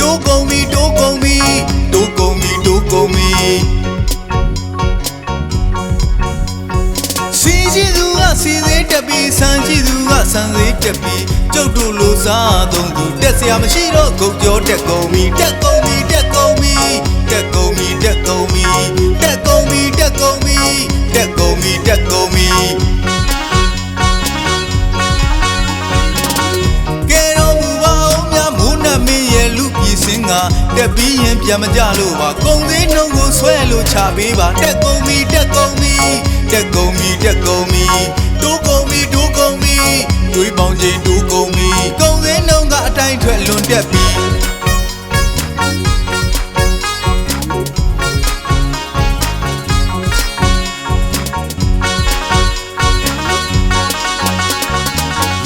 တိုးကုန်ပြီတိုးကုန်ပြီတိုးကုန်ပြီတိုးကုန်ပြီစီးရှိသူကစီသေးတက်ပြီဆန်ရှိသူကဆန်သေးတက်ပြီကျုပ်တို့လူစားသုံးသူတက်စရာမရှိတော့ဂုတ်ကြောတက်ကုန်ပြီတက်ကုန်ပြီတက်ကုန်ပြီတက်ကုန်ပြီတက်ကုန်ပြီ င်းကတက်ပြီးရင်ပြန်မကြလို့ပါကုံသေးနှုံကိုဆွဲလို့ချပေးပါတက်ကုန်ပြီတက်ကုန်ပြီတက်ကုန်ပြီတက်ကုန်ပြီတိုးကုန်ပြီတိုးကုန်ပြီတွေးပေါင်းချင်းတိုးကုန်ပြီကုံသေးနှုံကအတိုင်းထွက်လွန်တက်ပြီ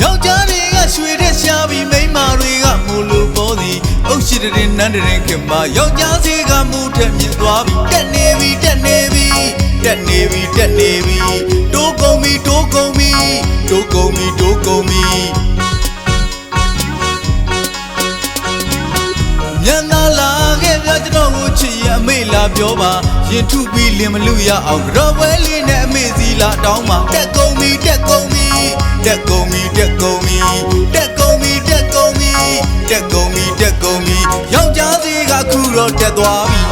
ယောက်ျား အုတ်ရှိတဲ့နန်းတဲ့ခင်မယောက်ျားစီကမူထက်မြင့်သွားပြီတက်နေပြီတက်နေပြီတက်နေပြီတက်နေပြီတိုးကုန်ပြီတိုးကုန်ပြီတိုးကုန်ပြီတိုးကုန်ပြီညနာလာခဲ့ပြကျွန်တော်ကိုချစ်ရအမေလာပြောပါရင်ထုပြီးလင်မလူရအောင်ကြော်ပွဲလေးနဲ့အမေစီလာတောင်းပါတက်ကုန်ပြီတက်ကုန်ပြီတက်ကုန်ပြီတက်ကုန်ပြီတက်ကုန်ပြီတက်ကုန်ပြီတက်ကုန်ပြီတ က်ကုန်ပြီယောက်ျားစီကခုတော့တက်သွားပြီ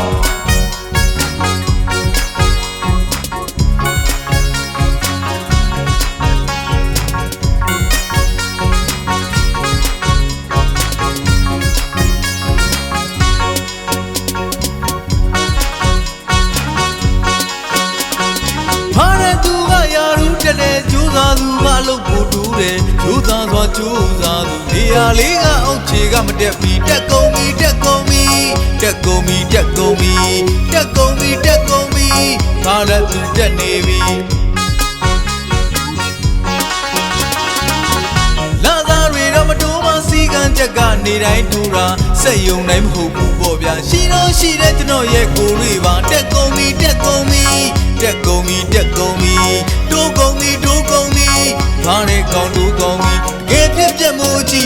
ဖားတဲ့သူကယာရူးတက်တဲ့ကြိုးစားသူကအလုပ်ကိုတူးတယ်ကြိုးစားစွာကြိုးစားသူနေရာလေးကအောက်ခြေကမတက်ပြီ ဖားတဲ့သူတက်နေပြီလာသားတွေတော့မတိုးမစီကံချက်ကနေတိုင်းတူတာစက်ယုံတိုင်းမဟုတ်ဘူးပေါ့ဗျာရှိတော့ရှိတဲ့ကျွန်တော်ရဲ့ကိုယ်လေးပါတက်ကုန်ပြီတက်ကုန်ပြီတက်ကုန်ပြီတက်ကုန်ပြီတိုးကုန်ပြီတိုးကုန်ပြီဘာနဲ့ကောင်းတိုးကုန်ပြီကဲပြက်ပြက်မို့ကြည့်လို့